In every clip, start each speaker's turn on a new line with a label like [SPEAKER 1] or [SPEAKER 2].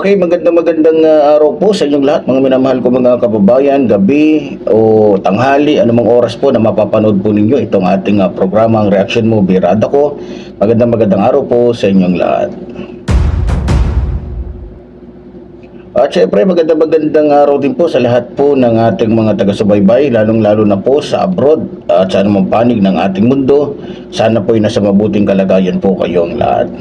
[SPEAKER 1] Okay, magandang magandang uh, araw po sa inyong lahat, mga minamahal ko mga kababayan, gabi o tanghali, anumang oras po na mapapanood po ninyo itong ating uh, programang Reaction Mo Birada ko. Magandang magandang araw po sa inyong lahat. At syempre magandang magandang araw din po sa lahat po ng ating mga taga-subaybay, lalong-lalo na po sa abroad at sa anumang panig ng ating mundo. Sana po ay nasa mabuting kalagayan po kayong lahat.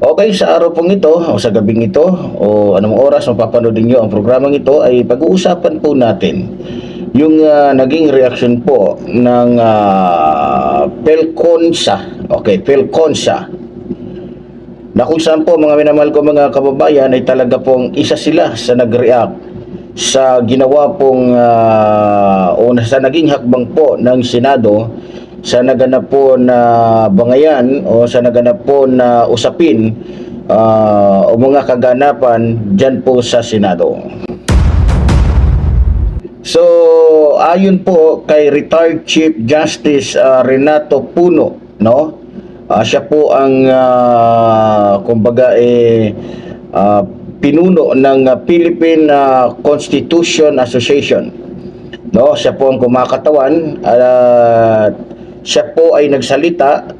[SPEAKER 1] Okay, sa araw pong ito, o sa gabing ito, o anong oras mapapanood niyo ang programang ito, ay pag-uusapan po natin yung ah, naging reaction po ng ah, Pelconsa. Okay, Pelconsa. Na kung saan po mga minamahal ko mga kababayan ay talaga pong isa sila sa nag-react sa ginawa pong ah, o sa naging hakbang po ng Senado sa naganap po na bangayan o sa naganap po na usapin ah, o mga kaganapan dyan po sa Senado. So, ayon po kay retired Chief Justice ah, Renato Puno, no? Ah, siya po ang ah, kumbaga eh ah, pinuno ng Philippine ah, Constitution Association. No, siya po ang kumakatawan at siya po ay nagsalita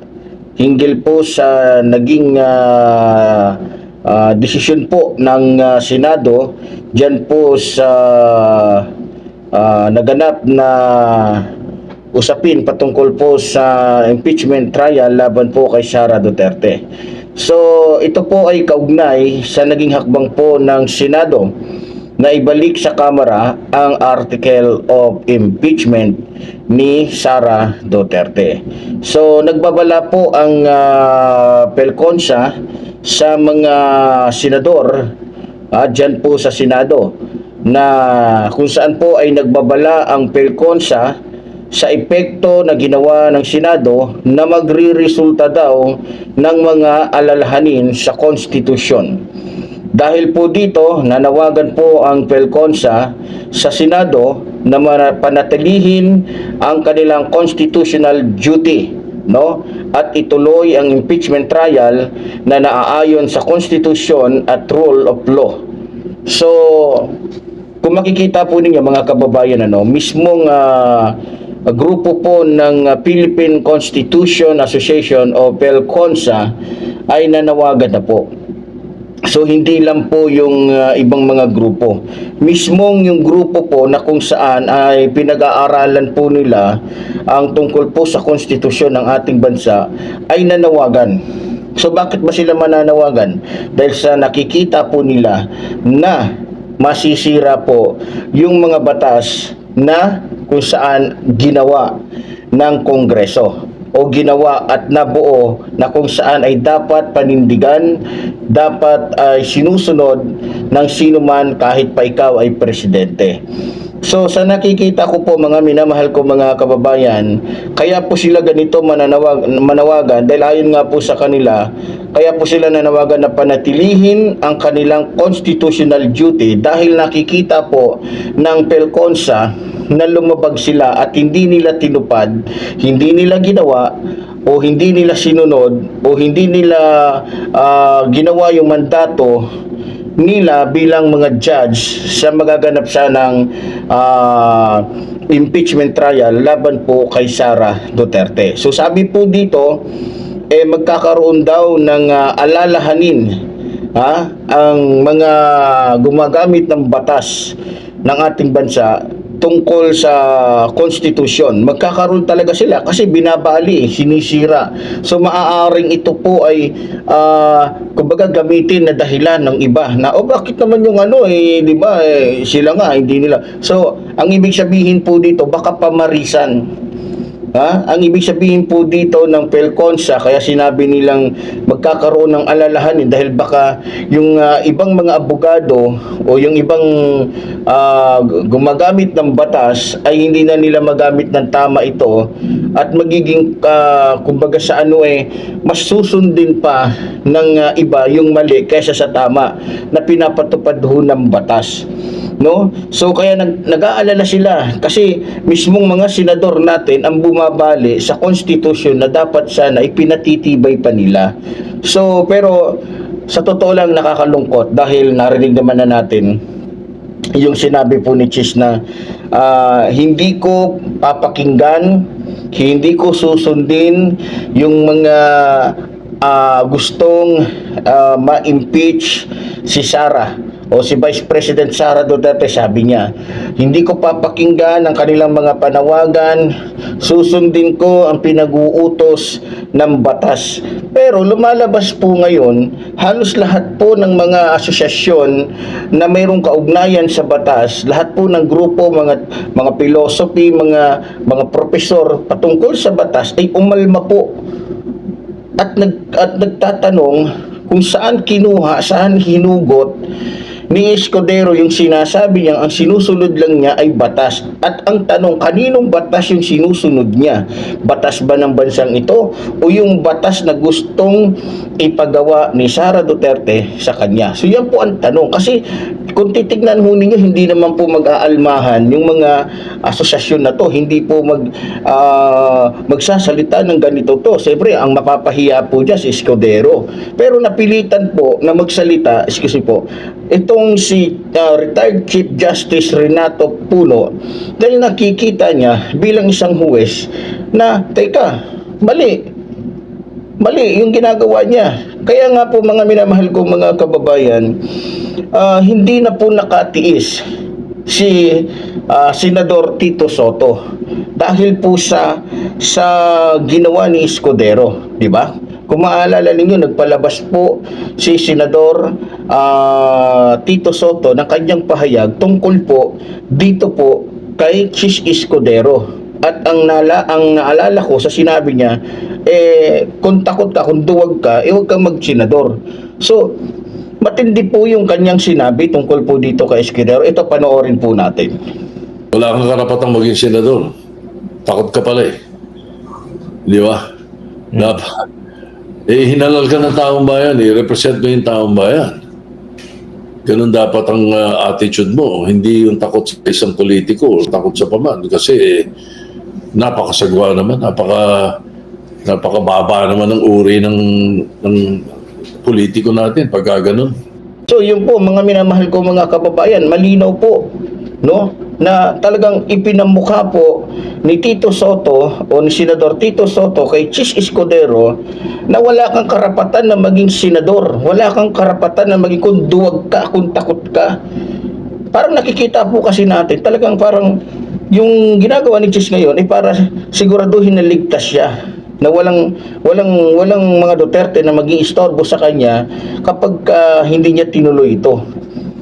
[SPEAKER 1] hinggil po sa naging ah, ah, desisyon po ng ah, Senado diyan po sa ah, naganap na usapin patungkol po sa impeachment trial laban po kay Sara Duterte. So, ito po ay kaugnay sa naging hakbang po ng Senado na ibalik sa Kamara ang article of impeachment ni Sara Duterte. So, nagbabala po ang ah, Pelconsa sa mga senador ah, dyan po sa Senado na kung saan po ay nagbabala ang Pelconsa sa epekto na ginawa ng Senado na magriresulta daw ng mga alalahanin sa konstitusyon. Dahil po dito, nanawagan po ang Pelconsa sa Senado na panatilihin ang kanilang constitutional duty no at ituloy ang impeachment trial na naaayon sa konstitusyon at rule of law. So, kung makikita po ninyo mga kababayan ano, mismong ah, grupo po ng ah, Philippine Constitution Association o PELCONSA ay nanawagan na po. So hindi lang po yung ah, ibang mga grupo. Mismong yung grupo po na kung saan ay pinag-aaralan po nila ang tungkol po sa konstitusyon ng ating bansa ay nanawagan. So bakit ba sila mananawagan? Dahil sa nakikita po nila na masisira po yung mga batas na kung saan ginawa ng Kongreso o ginawa at nabuo na kung saan ay dapat panindigan, dapat ay sinusunod ng sino man kahit pa ikaw ay presidente. So sa nakikita ko po mga minamahal ko mga kababayan, kaya po sila ganito mananawag, manawagan dahil ayon nga po sa kanila, kaya po sila nanawagan na panatilihin ang kanilang constitutional duty dahil nakikita po ng Pelconsa na lumabag sila at hindi nila tinupad, hindi nila ginawa o hindi nila sinunod o hindi nila ah, ginawa yung mandato nila bilang mga judge sa magaganap sa ng ah, impeachment trial laban po kay Sara Duterte. So sabi po dito eh magkakaroon daw ng ah, alalahanin ha ang mga gumagamit ng batas ng ating bansa tungkol sa konstitusyon. Magkakaroon talaga sila kasi binabali, sinisira. So maaaring ito po ay ah, kumbaga gamitin na dahilan ng iba na o bakit naman yung ano eh di ba eh, sila nga hindi nila. So ang ibig sabihin po dito baka pamarisan Ha? Ang ibig sabihin po dito ng Pelconsa, kaya sinabi nilang magkakaroon ng alalahanin dahil baka yung ah, ibang mga abogado o yung ibang ah, gumagamit ng batas ay hindi na nila magamit ng tama ito at magiging ah, kumbaga sa ano eh mas susundin pa ng ah, iba yung mali kaysa sa tama na pinapatupad ho ng batas no? So kaya nag, nag-aalala sila kasi mismong mga senador natin ang bumabali sa constitution na dapat sana ipinatitibay pa nila. So pero sa totoo lang nakakalungkot dahil narinig naman na natin yung sinabi po ni Chis na ah, hindi ko papakinggan, hindi ko susundin yung mga ah, gustong ah, ma-impeach si Sara o si Vice President Sara Duterte sabi niya, hindi ko papakinggan ang kanilang mga panawagan, susundin ko ang pinag-uutos ng batas. Pero lumalabas po ngayon, halos lahat po ng mga asosyasyon na mayroong kaugnayan sa batas, lahat po ng grupo, mga mga philosophy, mga mga profesor patungkol sa batas ay umalma po at nag at nagtatanong kung saan kinuha, saan hinugot ni Escudero yung sinasabi niya ang sinusunod lang niya ay batas. At ang tanong, kaninong batas yung sinusunod niya? Batas ba ng bansang ito o yung batas na gustong ipagawa ni Sara Duterte sa kanya? So yan po ang tanong. Kasi kung titignan ho ninyo, hindi naman po mag-aalmahan yung mga asosasyon na to. Hindi po mag, ah, magsasalita ng ganito to. Siyempre, ang mapapahiya po dyan si Escudero. Pero napilitan po na magsalita, excuse me po, itong si ah, retired Chief Justice Renato Puno dahil nakikita niya bilang isang huwes na, teka, mali, mali yung ginagawa niya. Kaya nga po mga minamahal ko mga kababayan, ah, hindi na po nakatiis si ah, Senador Tito Soto dahil po sa sa ginawa ni Escudero, di ba? Kung maalala ninyo, nagpalabas po si Senador ah, Tito Soto ng kanyang pahayag tungkol po dito po kay Chis Escudero. At ang nala ang naalala ko sa sinabi niya, eh kung takot ka, kung duwag ka, eh huwag kang magsenador. So, matindi po yung kanyang sinabi tungkol po dito kay Escudero. Ito panoorin po natin.
[SPEAKER 2] Wala kang karapatang maging senador. Takot ka pala eh. Di ba? Dapat. Eh, hinalal ka ng taong bayan. Eh, represent mo yung taong bayan. Ganun dapat ang uh, attitude mo. Hindi yung takot sa isang politiko takot sa paman. Kasi eh, napakasagwa naman. Napaka, napakababa naman ng uri ng, ng politiko natin pagka ganun.
[SPEAKER 1] So yun po mga minamahal ko mga kababayan, malinaw po no na talagang ipinamukha po ni Tito Soto o ni Senador Tito Soto kay Chis Escudero na wala kang karapatan na maging senador, wala kang karapatan na maging kung ka, kung takot ka. Parang nakikita po kasi natin, talagang parang yung ginagawa ni Chis ngayon ay para siguraduhin na ligtas siya na walang walang walang mga Duterte na maging istorbo sa kanya kapag ah, hindi niya tinuloy ito.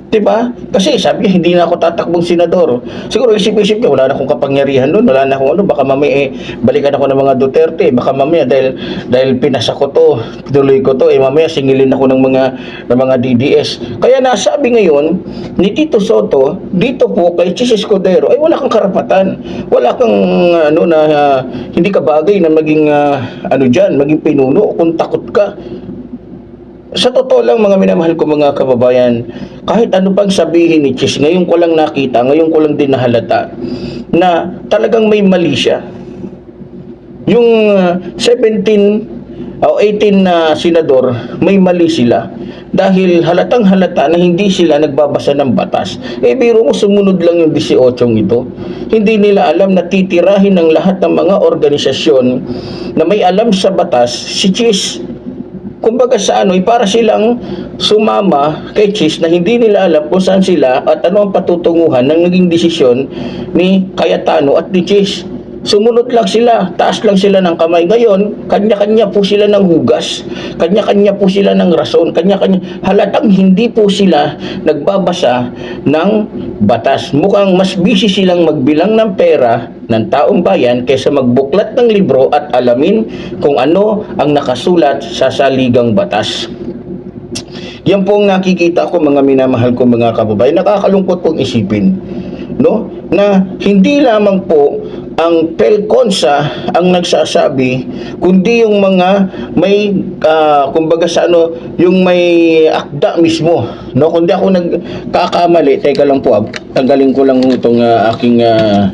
[SPEAKER 1] 'Di ba? Kasi sabi niya hindi na ako tatakbong senador. Siguro isip-isip niya wala na akong kapangyarihan doon, wala na akong ano, baka mamaya eh, balikan ako ng mga Duterte, baka mamaya dahil dahil pinasa ko to, tinuloy ko to, eh mamaya singilin ako ng mga ng mga DDS. Kaya nasabi ngayon ni Tito Soto dito po kay Chis Escudero ay wala kang karapatan. Wala kang ano na ah, hindi ka bagay na maging ah, ano diyan, maging pinuno kung takot ka. Sa totoo lang mga minamahal ko mga kababayan, kahit ano pang sabihin ni Chis, ngayon ko lang nakita, ngayon ko lang din nahalata, na talagang may mali siya. Yung uh, 17 o 18 na senador, may mali sila. Dahil halatang halata na hindi sila nagbabasa ng batas. Eh biro mo sumunod lang yung 18 ito. Hindi nila alam na titirahin ng lahat ng mga organisasyon na may alam sa batas si Chis kumbaga sa ano, para silang sumama kay Chis na hindi nila alam kung saan sila at ano ang patutunguhan ng naging desisyon ni Cayetano at ni Chis. Sumunod lang sila, taas lang sila ng kamay. Ngayon, kanya-kanya po sila ng hugas, kanya-kanya po sila ng rason, kanya-kanya, halatang hindi po sila nagbabasa ng batas. Mukhang mas busy silang magbilang ng pera ng taong bayan kaysa magbuklat ng libro at alamin kung ano ang nakasulat sa saligang batas. Yan po ang nakikita ko mga minamahal ko mga kababayan. Nakakalungkot pong isipin. No? Na hindi lamang po ang Pelconsa ang nagsasabi, kundi yung mga may, ah, kumbaga sa ano, yung may akda mismo. No? Kundi ako nagkakamali, teka lang po, ah, tanggalin ko lang itong ah, aking, ah,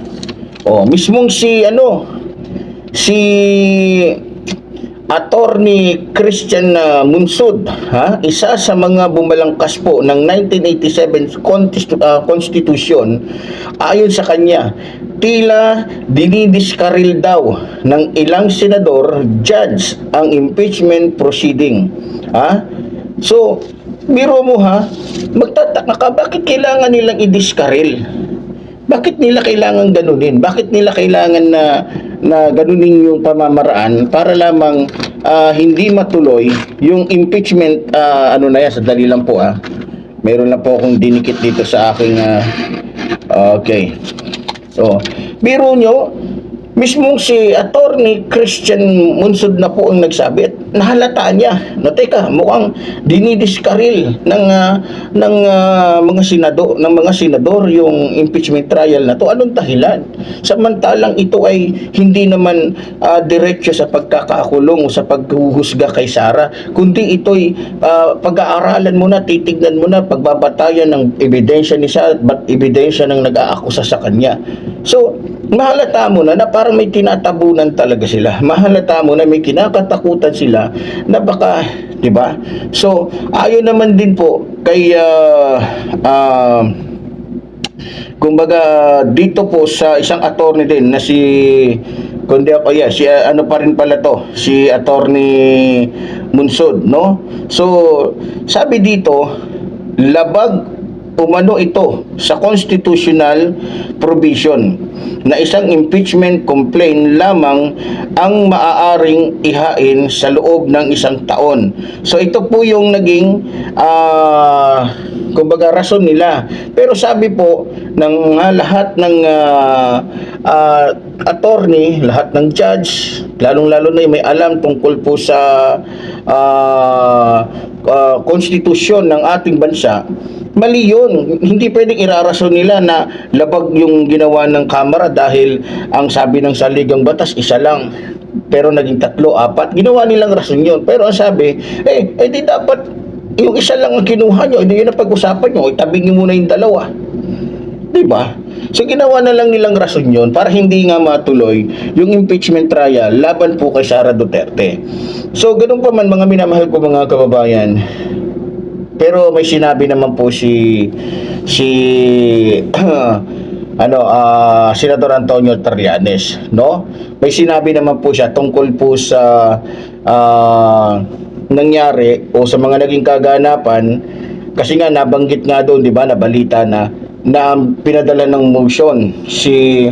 [SPEAKER 1] oh, mismong si, ano, si Attorney Christian uh, ha? isa sa mga bumalangkas po ng 1987 Constitu- uh, Constitution, ayon sa kanya, tila dinidiskaril daw ng ilang senador judge ang impeachment proceeding. Ha? So, biro mo ha, magtataka ka, bakit kailangan nilang i-diskaril? Bakit nila kailangan ganunin? Bakit nila kailangan na na ganunin yung pamamaraan para lamang ah, hindi matuloy yung impeachment ah, ano na yan, sandali lang po ah. Meron lang po akong dinikit dito sa aking ah, okay. So, biro nyo, mismong si Attorney Christian Munsud na po ang nagsabi at nahalata niya. Na teka mukhang dinidiskaril ng ah, ng ah, mga senado ng mga senador yung impeachment trial na to. Anong dahilan? Samantalang ito ay hindi naman ah, diretso sa pagkakakulong o sa paghuhusga kay Sara kundi ito'y ah, pag-aaralan muna titignan muna pagbabatayan ng ebidensya ni Sara at ebidensya ng nag-aakusa sa kanya. So mahalata mo na na parang may tinatabunan talaga sila. Mahalata mo na may kinakatakutan sila na baka, 'di ba? So, ayon naman din po kay ah, ah, kumbaga dito po sa isang attorney din na si kundi ako yeah, si ah, ano pa rin pala to si attorney Munsod no so sabi dito labag umano ito sa constitutional provision na isang impeachment complaint lamang ang maaaring ihain sa loob ng isang taon. So ito po yung naging ah kumbaga rason nila. Pero sabi po ng ah, lahat ng ah, ah, attorney, lahat ng judge, lalong-lalo na yung may alam tungkol po sa ah, ah, konstitusyon ng ating bansa, mali yun. Hindi pwedeng irarason nila na labag yung ginawa ng Kamara dahil ang sabi ng saligang batas, isa lang. Pero naging tatlo, apat. Ginawa nilang rason yun. Pero ang sabi, eh, eh di dapat yung isa lang ang kinuha nyo, hindi yun ang pag-usapan nyo, itabing nyo muna yung dalawa. Di ba? So ginawa na lang nilang rason yun para hindi nga matuloy yung impeachment trial laban po kay Sara Duterte. So ganun pa man mga minamahal ko mga kababayan, pero may sinabi naman po si si ano ah Senador Antonio Trillanes, no? May sinabi naman po siya tungkol po sa ah, nangyari o sa mga naging kaganapan kasi nga nabanggit nga doon, 'di ba, na balita na na pinadala ng motion si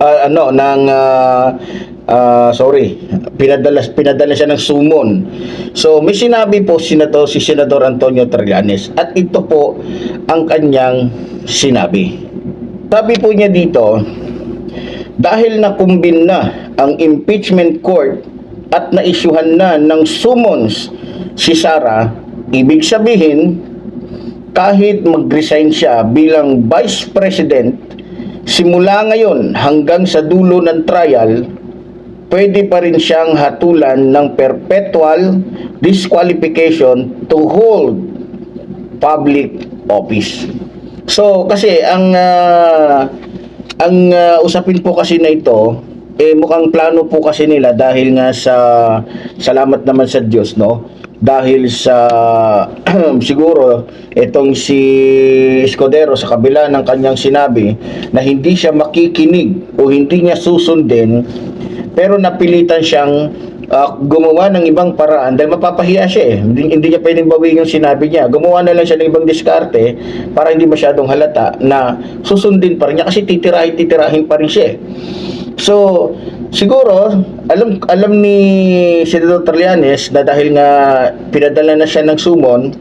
[SPEAKER 1] ah, ano ng ah, ah, sorry pinadala pinadala siya ng sumon so may sinabi po senador si senador Antonio Trillanes at ito po ang kanyang sinabi. Sabi po niya dito dahil nakumbin na ang impeachment court at naisyuhan na ng summons si Sara ibig sabihin kahit mag-resign siya bilang Vice President, simula ngayon hanggang sa dulo ng trial, pwede pa rin siyang hatulan ng perpetual disqualification to hold public office. So, kasi ang ah, ang ah, usapin po kasi na ito, eh mukhang plano po kasi nila dahil nga sa salamat naman sa Diyos, no? Dahil sa siguro itong si Escudero sa kabila ng kanyang sinabi na hindi siya makikinig o hindi niya susundin pero napilitan siyang ah, gumawa ng ibang paraan dahil mapapahiya siya eh. Hindi, hindi niya pwedeng bawiin yung sinabi niya. Gumawa na lang siya ng ibang diskarte para hindi masyadong halata na susundin pa rin niya kasi titirahin titirahin pa rin siya eh. So, siguro, alam alam ni Senador Trillanes na dahil nga pinadala na siya ng sumon,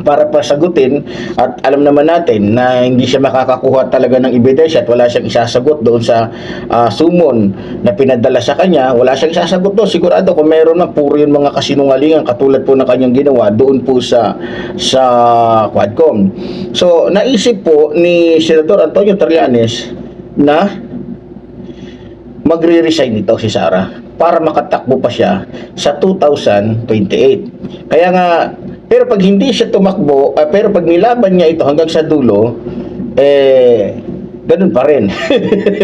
[SPEAKER 1] para pasagutin at alam naman natin na hindi siya makakakuha talaga ng ebidensya at wala siyang isasagot doon sa ah, sumon na pinadala sa kanya, wala siyang isasagot doon. Sigurado kung meron na puro yung mga kasinungalingan katulad po ng kanyang ginawa doon po sa sa Quadcom. So, naisip po ni Senador Antonio Trillanes na magre-resign ito si Sara para makatakbo pa siya sa 2028. Kaya nga, pero pag hindi siya tumakbo, ah, pero pag nilaban niya ito hanggang sa dulo, eh, ganun pa rin.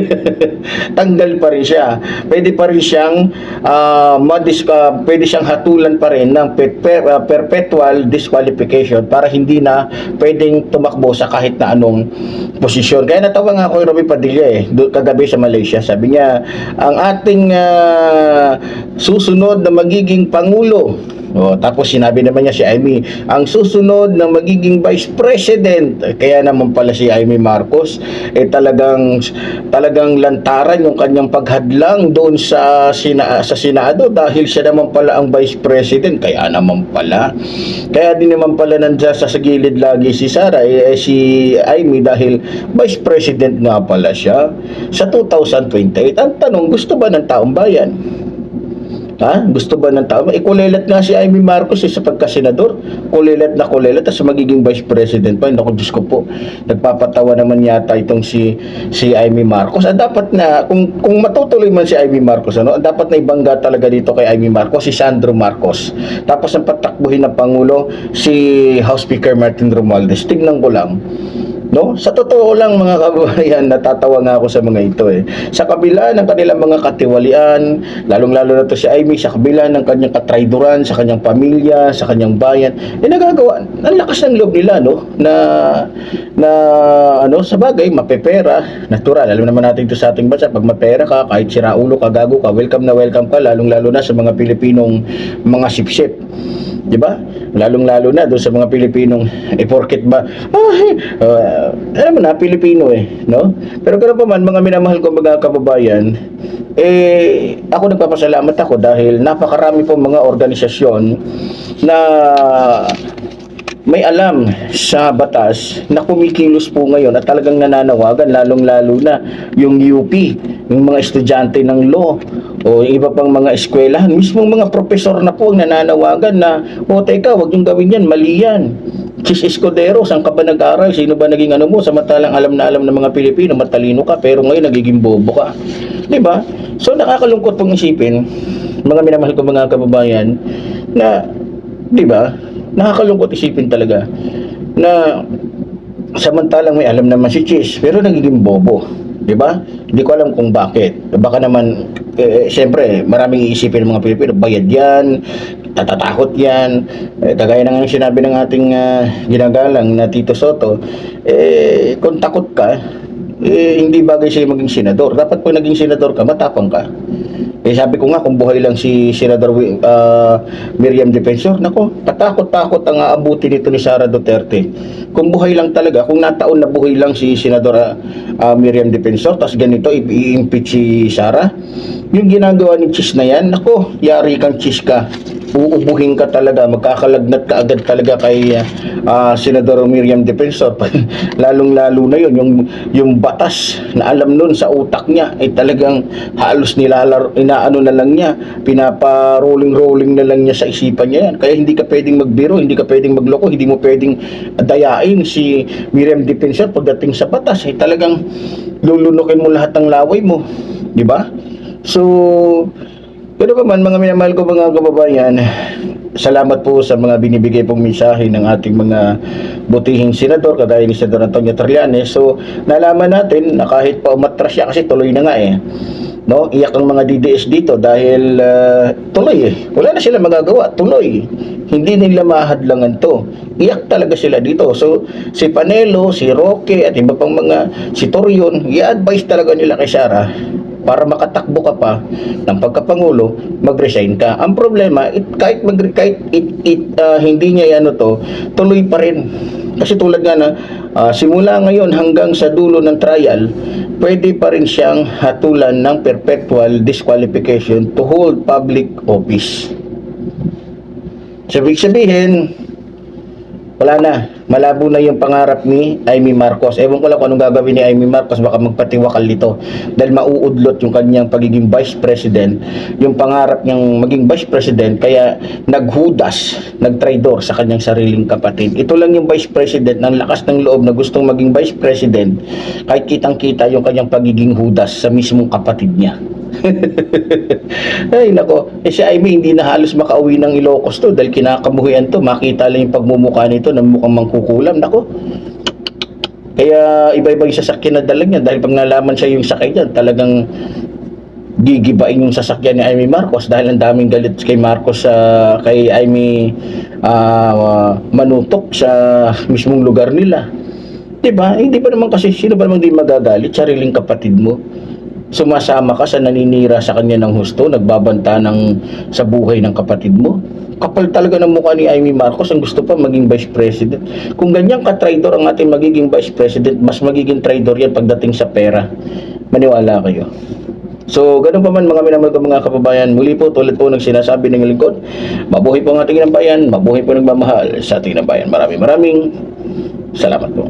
[SPEAKER 1] Tanggal pa rin siya. Pwede pa rin siyang ah, madis, ah, pwede siyang hatulan pa rin ng per- per- ah, perpetual disqualification para hindi na pwedeng tumakbo sa kahit na anong posisyon. Kaya natawa nga ako kay Robby Padilla eh, do- kagabi sa Malaysia. Sabi niya, ang ating ah, susunod na magiging pangulo Oh, tapos sinabi naman niya si Amy, ang susunod na magiging vice president, kaya naman pala si Amy Marcos, eh talagang talagang lantaran yung kanyang paghadlang doon sa sina, sa Senado dahil siya naman pala ang vice president, kaya naman pala. Kaya din naman pala nandiyan sa, sa gilid lagi si Sara, eh, eh, si Amy dahil vice president nga pala siya sa 2028. Ang tanong, gusto ba ng taong bayan? Ha? Gusto ba ng tao? Eh, kulelat nga si Amy Marcos eh, sa pagkasenador. Kulelat na kulelat tapos magiging vice president pa. Naku, Diyos ko po. Nagpapatawa naman yata itong si si Amy Marcos. Ah, dapat na, kung, kung matutuloy man si Amy Marcos, ano, dapat na ibangga talaga dito kay Amy Marcos, si Sandro Marcos. Tapos ang patakbuhin ng Pangulo, si House Speaker Martin Romualdez. Tignan ko lang. No? Sa totoo lang mga kababayan, natatawa nga ako sa mga ito eh. Sa kabila ng kanilang mga katiwalian, lalong-lalo na to si Amy, sa kabila ng kanyang katrayduran, sa kanyang pamilya, sa kanyang bayan, eh nagagawa, ang lakas ng loob nila, no? Na, na ano, sa bagay, mapepera, natural. Alam naman natin ito sa ating bansa, pag mapera ka, kahit siraulo ka, gago ka, welcome na welcome ka, lalong-lalo na sa mga Pilipinong mga sipsip. Di ba? Lalong-lalo na doon sa mga Pilipinong, eh, porket ba? Ay, uh, alam mo na, Pilipino eh, no? Pero ganoon pa man, mga minamahal ko mga kababayan, eh, ako nagpapasalamat ako dahil napakarami po mga organisasyon na may alam sa batas na kumikilos po ngayon at talagang nananawagan lalong-lalo na yung UP, yung mga estudyante ng law o yung iba pang mga eskwelahan, mismong mga profesor na po ang nananawagan na, o teka, wag yung gawin yan, mali yan. Chis Escudero, saan ka ba nag-aral? Sino ba naging ano mo? Samantalang alam na alam ng mga Pilipino, matalino ka, pero ngayon nagiging bobo ka. Di ba? So nakakalungkot pong isipin, mga minamahal ko mga kababayan, na, di ba, nakakalungkot isipin talaga na samantalang may alam naman si Chis pero nagiging bobo di ba? Hindi ko alam kung bakit. Baka naman eh, siyempre maraming iisipin ng mga Pilipino bayad yan tatatakot yan. Eh, kagaya ng sinabi ng ating ah, ginagalang na Tito Soto eh kung takot ka eh, hindi bagay sa'yo maging senador. Dapat pag naging senador ka matapang ka eh sabi ko nga kung buhay lang si Senador uh, Miriam Defensor, nako, tatakot-takot ang aabuti nito ni Sara Duterte. Kung buhay lang talaga, kung nataon na buhay lang si Senador uh, Miriam Defensor, tas ganito i-impeach si Sara, yung ginagawa ni Chis na yan, nako, yari kang Chis ka. Uubuhin ka talaga, magkakalagnat ka agad talaga kay uh, Senador Miriam Defensor. Lalong-lalo na yun, yung, yung batas na alam nun sa utak niya ay talagang halos nilalar, inaano na lang niya, pinapa-rolling-rolling na lang niya sa isipan niya yan. Kaya hindi ka pwedeng magbiro, hindi ka pwedeng magloko, hindi mo pwedeng dayain si Miriam Defensor pagdating sa batas. Ay talagang lulunukin mo lahat ng laway mo. Di ba? So, pero pa man, mga minamahal ko mga kababayan, salamat po sa mga binibigay pong mensahe ng ating mga butihing senador, kagaya ni Senador Antonio Trillanes. So, nalaman natin na kahit pa umatras siya, kasi tuloy na nga eh. No, iyak ang mga DDS dito dahil ah, tuloy eh. Wala na sila magagawa, tuloy. Hindi nila mahadlangan to. Iyak talaga sila dito. So, si Panelo, si Roque, at iba pang mga, si Torion, i-advise talaga nila kay Sara para makatakbo ka pa ng pagkapangulo, mag-resign ka. Ang problema, it, kahit mag kahit it, it, ah, hindi niya ano to, tuloy pa rin. Kasi tulad nga na ah, simula ngayon hanggang sa dulo ng trial, pwede pa rin siyang hatulan ng perpetual disqualification to hold public office. So, ibig sabihin, wala na. Malabo na yung pangarap ni Amy Marcos. Ewan ko lang kung anong gagawin ni Amy Marcos. Baka magpatiwakal nito. Dahil mauudlot yung kanyang pagiging vice president. Yung pangarap niyang maging vice president. Kaya naghudas, nagtraidor sa kanyang sariling kapatid. Ito lang yung vice president ng lakas ng loob na gustong maging vice president. Kahit kitang-kita yung kanyang pagiging hudas sa mismong kapatid niya. Ay nako, eh si Amy hindi na halos makauwi ng Ilocos to dahil kinakabuhian to. Makita lang yung pagmumukha nito na mukhang mangkukulam. Nako, kaya iba-iba yung sasakyan na dala niya dahil pag nalaman siya yung sakay niya, talagang gigibain yung sasakyan ni Amy Marcos dahil ang daming galit kay Marcos sa kay Amy ah, manutok sa mismong lugar nila. 'Di ba? Hindi pa naman kasi sino ba naman di magagalit sariling kapatid mo? Sumasama ka sa naninira sa kanya ng husto, nagbabanta ng sa buhay ng kapatid mo. Kapal talaga ng mukha ni Amy Marcos ang gusto pa maging vice president. Kung ganyan ka-traidor ang ating magiging vice president, mas magiging traidor yan pagdating sa pera. Maniwala kayo. So, ganun pa man mga minamahal ko mga kababayan. Muli po, tulad po ng sinasabi ng lingkod, mabuhay po ang ating ng bayan, mabuhay po ng mamahal sa ating ng bayan. Maraming maraming salamat po.